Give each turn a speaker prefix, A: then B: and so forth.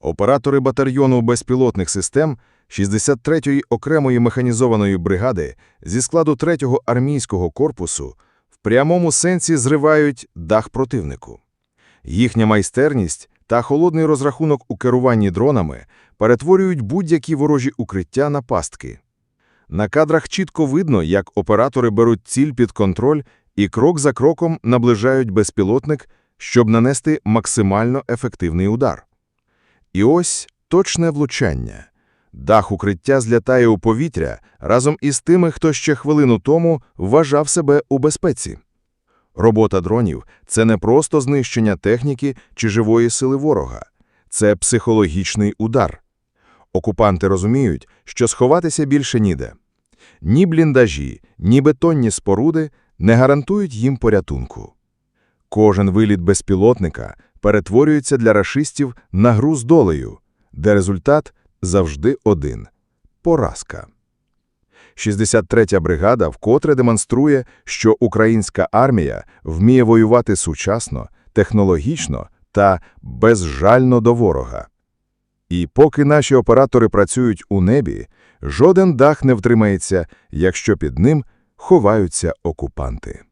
A: Оператори батальйону безпілотних систем 63-ї окремої механізованої бригади зі складу 3-го армійського корпусу в прямому сенсі зривають дах противнику. Їхня майстерність та холодний розрахунок у керуванні дронами перетворюють будь-які ворожі укриття на пастки. На кадрах чітко видно, як оператори беруть ціль під контроль і крок за кроком наближають безпілотник, щоб нанести максимально ефективний удар. І ось точне влучання. Дах укриття злітає у повітря разом із тими, хто ще хвилину тому вважав себе у безпеці. Робота дронів – це не просто знищення техніки чи живої сили ворога. Це психологічний удар. Окупанти розуміють, що сховатися більше ніде. Ні бліндажі, ні бетонні споруди не гарантують їм порятунку. Кожен виліт безпілотника перетворюється для рашистів на гру з долею, де результат завжди один – поразка. 63-я бригада вкотре демонструє, що українська армія вміє воювати сучасно, технологічно та безжально до ворога. І поки наші оператори працюють у небі, жоден дах не втримається, якщо під ним ховаються окупанти.